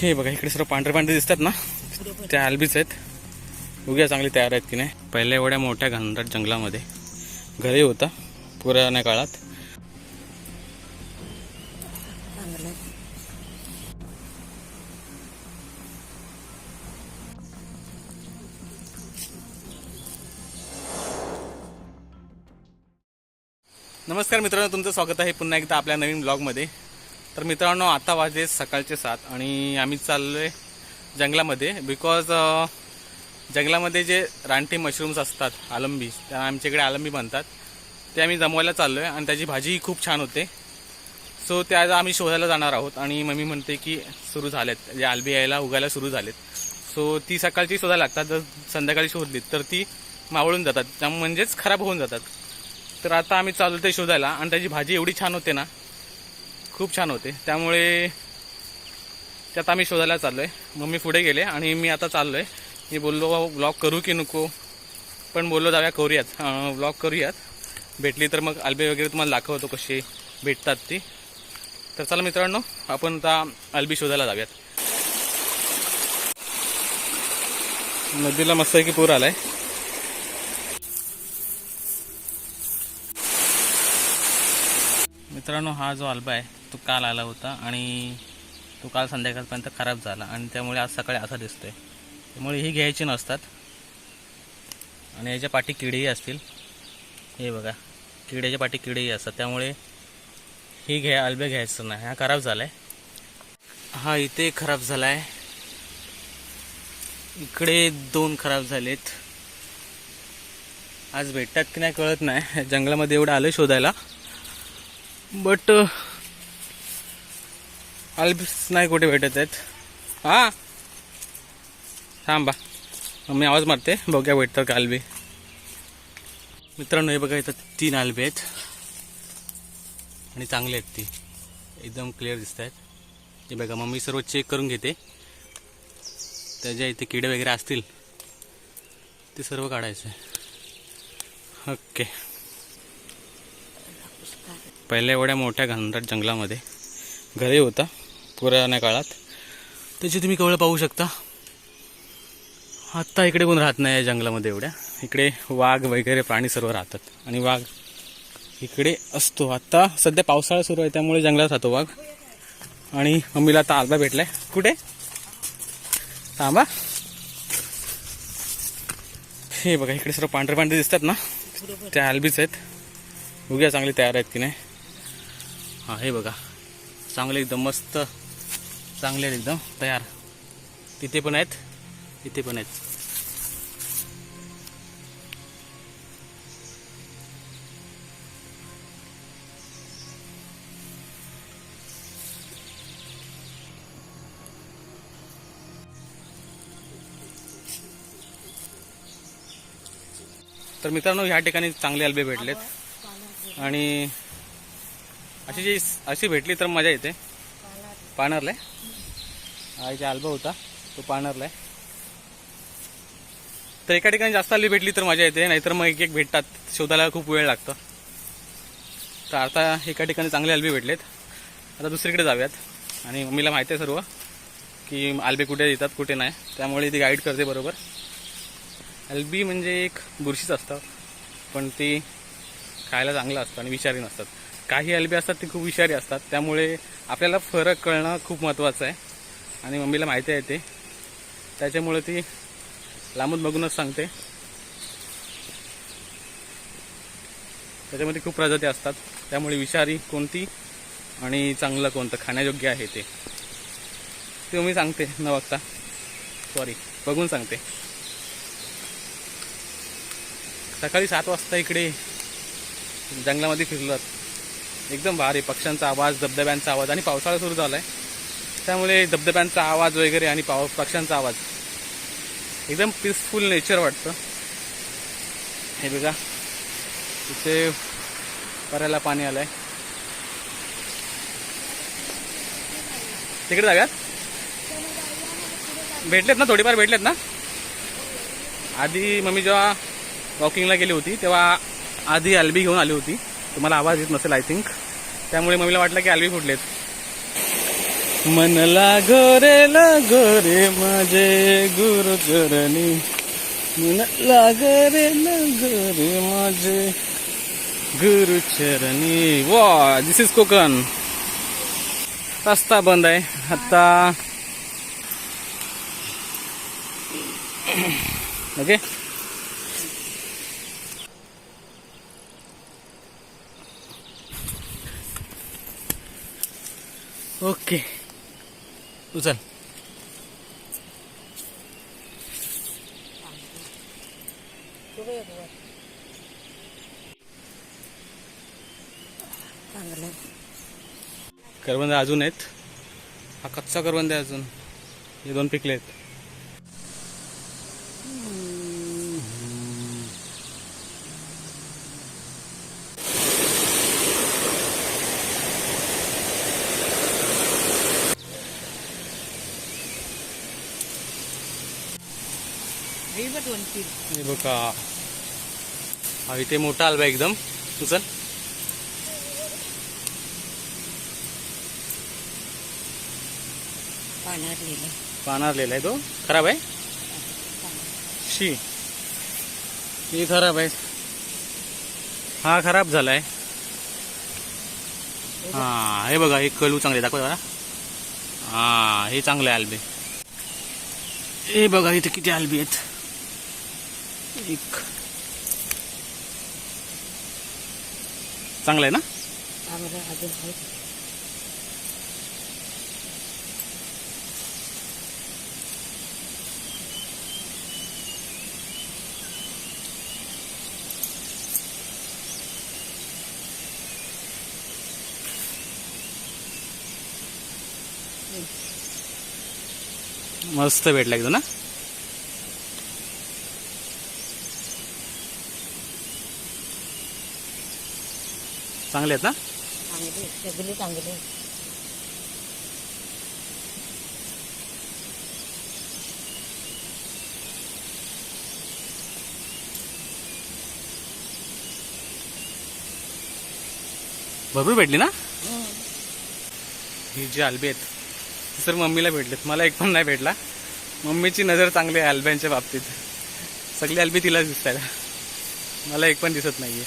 हे बघा इकडे सर्व पांढरे पांढरे दिसतात ना? त्या आलबीच आहेत. उग्या चांगली तयार आहेत की नाही. पहिल्या एवढ्या मोठ्या घनदाट जंगलामध्ये. घरही होता पुराण्या काळात. नमस्कार मित्रांनो तुमचं स्वागत आहे पुन्हा एकदा आपल्या नवीन ब्लॉगमध्ये तर मित्रांनो आता वाजले सकाळचे सात आणि आम्ही चाललो आहे जंगलामध्ये बिकॉज जंगलामध्ये जे रानटी मशरूम्स असतात आलंबी त्या आमच्याकडे आलंबी म्हणतात ते आम्ही जमवायला चाललो आहे आणि त्याची भाजीही खूप छान होते. सो त्या आज आम्ही शोधायला जाणार आहोत आणि मम्मी म्हणते की सुरू झालेत. जे आलबी यायला उगायला सुरू झालेत. सो ती सकाळची शोधायला लागतात. जर संध्याकाळी शोधलीत तर ती मावळून जातात. त्या म्हणजेच खराब होऊन जातात. तर आता आम्ही चालू ते शोधायला आणि त्याची भाजी एवढी छान होते ना खूप छान होते. त्यामुळे त्यात आम्ही शोधायला चाललो आहे मम्मी पुढे गेले आणि मी आता चाललो आहे मी बोललो ब्लॉग करू की नको? पण बोललो जाऊया करूयात. ब्लॉग करूयात. भेटली तर मग अल्बे वगैरे तुम्हाला दाखवतो कसे भेटतात ती. तर चला मित्रांनो आपण आता अल्बी शोधायला जाऊयात. नदीला मस्त की पूर आहे मित्रांनो हा जो अल्बा आहे तो काल आला होता आणि तो काल संध्याकाळपर्यंत खराब झाला आणि त्यामुळे आज सकाळी असा दिसतोय. त्यामुळे ही घ्यायची नसतात. आणि याच्या पाठी किडेही असतील. हे बघा किड्याच्या पाठी किडेही असतात. त्यामुळे ही घ्या अल्बे घ्यायचं नाही. हा खराब झाला आहे हा इथे खराब झाला आहे इकडे दोन खराब झालेत. आज भेटतात की नाही कळत नाही. जंगलामध्ये एवढं आलं शोधायला. बट अल्बिस uh, नाही कुठे भेटत आहेत. हा? थांबा मी आवाज मारते. बघ्या भेटतात का आल्बे मित्रांनो हे बघा इथं तीन आल्बे आहेत. आणि चांगले आहेत ती. एकदम क्लिअर दिसत आहेत. हे बघा मग मी सर्व चेक करून घेते. त्याच्या इथे किडे वगैरे असतील ते सर्व काढायचं. ओके पहिल्या एवढ्या मोठ्या घनदाट जंगलामध्ये घरही होता पुराण्या काळात. त्याची तुम्ही कवळं पाहू शकता. आत्ता इकडे कोण राहत नाही या जंगलामध्ये एवढ्या. इकडे वाघ वगैरे प्राणी सर्व राहतात. आणि वाघ इकडे असतो. आत्ता सध्या पावसाळा सुरू आहे त्यामुळे जंगलात राहतो वाघ. आणि मम्मीला आता आंबा भेटलाय. कुठे? थांबा. हे बघा इकडे सर्व पांढरे पांढरे दिसतात ना? त्या आलबीच आहेत. उग्या चांगली तयार आहेत की नाही? हा हे बघा. चांगले एकदम मस्त चांगले आहेत एकदम तयार. तिथे पण आहेत तिथे पण आहेत. तर मित्रांनो ह्या ठिकाणी चांगले अल्बे भेटलेत. आणि अशी जी अशी भेटली तर मजा येते. पाणरलाय हा इथे अल्बा होता. तो पाणरलाय तर एका ठिकाणी जास्त आली भेटली तर मजा येते नाहीतर मग एक एक भेटतात. शोधायला खूप वेळ लागतो. तर आता एका ठिकाणी चांगले अल्बे भेटलेत. आता दुसरीकडे जाऊयात. आणि मम्मीला माहिती आहे सर्व की आल्बे कुठे येतात कुठे नाही. त्यामुळे ती गाईड करते बरोबर. अल्बी म्हणजे एक बुरशीच असतं. पण ती खायला चांगलं असतं आणि विषारी नसतात. काही अल्बी असतात ते खूप विषारी असतात. त्यामुळे आपल्याला फरक कळणं खूप महत्त्वाचं आहे. आणि मम्मीला माहिती आहे ते. त्याच्यामुळे ती लांबून बघूनच सांगते. त्याच्यामध्ये खूप प्रजाती असतात. त्यामुळे विषारी कोणती आणि चांगलं कोणतं? खाण्यायोग्य आहे ते. ते मी सांगते न बघता. सॉरी बघून सांगते. सकाळी सात वाजता इकडे जंगलामध्ये फिरलं एकदम भारी पक्ष्यांचा आवाज धबधब्यांचा आवाज आणि पावसाळा सुरू झाला आहे त्यामुळे धबधब्यांचा आवाज वगैरे आणि पाव पक्ष्यांचा आवाज. एकदम पीसफुल नेचर वाटतं. हे बघा. इथे पऱ्याला पाणी आलं आहे तिकडे जाऊयात भेटलेत ना? थोडीफार भेटलेत ना? आधी मम्मी जेव्हा वॉकिंगला गेली होती तेव्हा आधी अल्बी घेऊन आली होती. तुम्हाला आवाज येत नसेल आय थिंक त्यामुळे मम्मीला वाटलं की आलवी फुटलेत. मन लागोरे लागोरे माझे गुरुचरणी मन लागोरे लागोरे माझे गुरुचरणी वा दिस इज कोकण. रस्ता बंद आहे. आता ओके ओके. उचल करवंद अजून आहेत. हा कच्चा करवंद आहे अजून. हे दोन पिकले आहेत हे बघ दोन तीन? हे बघा. हा इथे मोठा आलबा एकदम. उचल पाण्यात लिहिलं आहे तो. खराब आहे? शी. ही खराब आहे. हा खराब झालाय. हा हे बघा हे कलू चांगले दाखव जरा. हा हे चांगलं आहे आलबे हे बघा इथे किती आलबी आहेत. एक. चांगलं आहे ना? मस्त भेटला एकदम ना? चांगले आहेत ना? चांगले सगळे चांगले भरपूर भेटली ना? ही जी आलबी आहेत ती सर मम्मीला भेटलेत. मला एक पण नाही भेटला. मम्मीची नजर चांगली आहे आलब्यांच्या बाबतीत. सगळी आलबी तिलाच दिसत आहेत मला एक पण दिसत नाहीये.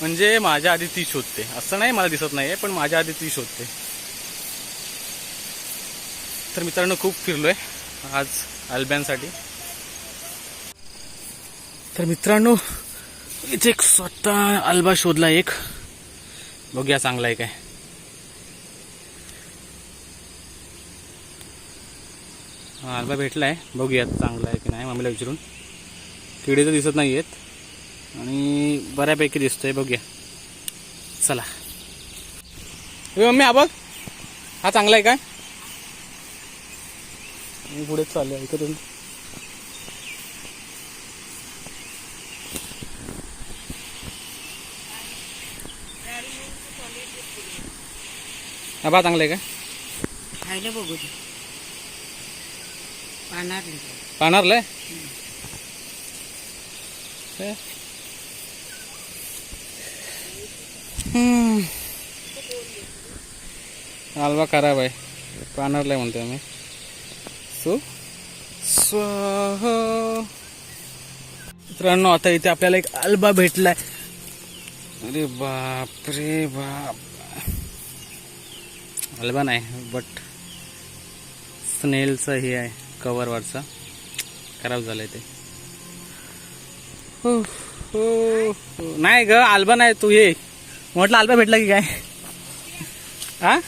म्हणजे माझ्या आधी ती शोधते. असं नाही मला दिसत नाहीये पण माझ्या आधी ती शोधते. तर मित्रांनो खूप फिरलोय आज अल्ब्यांसाठी. तर मित्रांनो इथे एक स्वतः अल्बा शोधला एक. बघूया चांगला आहे काय. हा अल्बा भेटलाय. बघूया चांगला आहे की नाही मम्मीला विचारून. किडे तर दिसत नाही आहेत आणि बऱ्यापैकी दिसतोय बघूया चला. ए मम्मी हा बघ. हा चांगला आहे काय? मी पुढेच चालू आहे इकडून हा बा चांगला आहे काय? खायला बघू पाण्यात लिहिलं हलवा खराब आहे. पाहणारलाय म्हणतोय मी. सो? स्वाह. मित्रांनो आता इथे आपल्याला एक अल्बा भेटलाय. अरे बाप रे बाप. अल्बा नाही बट स्नेलचं हे आहे कवरवरचा खराब झालंय ते. हो, हो, हो. नाही ग आल्बा नाही तू ये. म्हटलं अल्पा भेटला की काय? हा?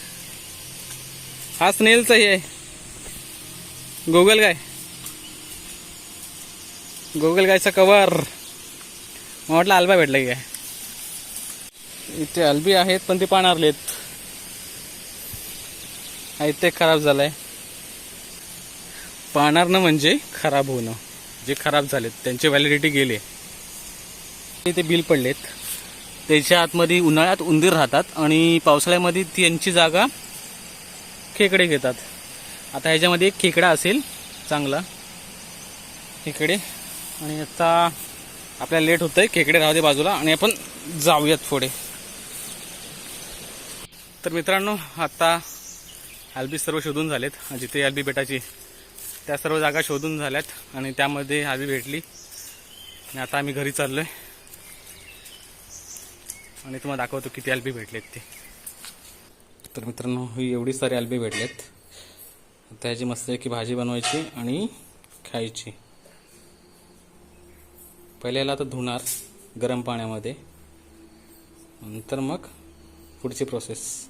हा स्नेलचं हे. आहे गोगल गाय गोगल गायचा कवर म्हटलं आल्बा भेटला की काय? इथे अल्बी आहेत पण ते पाणारलेत. हा इथे खराब झालाय. पाणारणं म्हणजे खराब होणं. जे खराब झालेत त्यांची व्हॅलिडिटी गेली. ते बिल पडलेत. त्याच्या आतमध्ये उन्हाळ्यात उंदीर राहतात आणि पावसाळ्यामध्ये त्यांची जागा खेकडे घेतात. आता ह्याच्यामध्ये एक खेकडा असेल चांगला. खेकडे. आणि आता आपल्याला लेट होतंय खेकडे राहू दे बाजूला आणि आपण जाऊयात पुढे. तर मित्रांनो आता आलबी सर्व शोधून झालेत. जिथे आलबी भेटायची त्या सर्व जागा शोधून झाल्यात आणि त्यामध्ये आलबी भेटली. आणि आता आम्ही घरी चाललोय. आणि तुम्हाला दाखवतो किती अल्बी भेटलेत ते. तर मित्रांनो ही एवढी सारी आलबी भेटलेत. त्याची मस्त की भाजी बनवायची आणि खायची. पहिल्याला तर आता धुणार गरम पाण्यामध्ये. नंतर मग पुढची प्रोसेस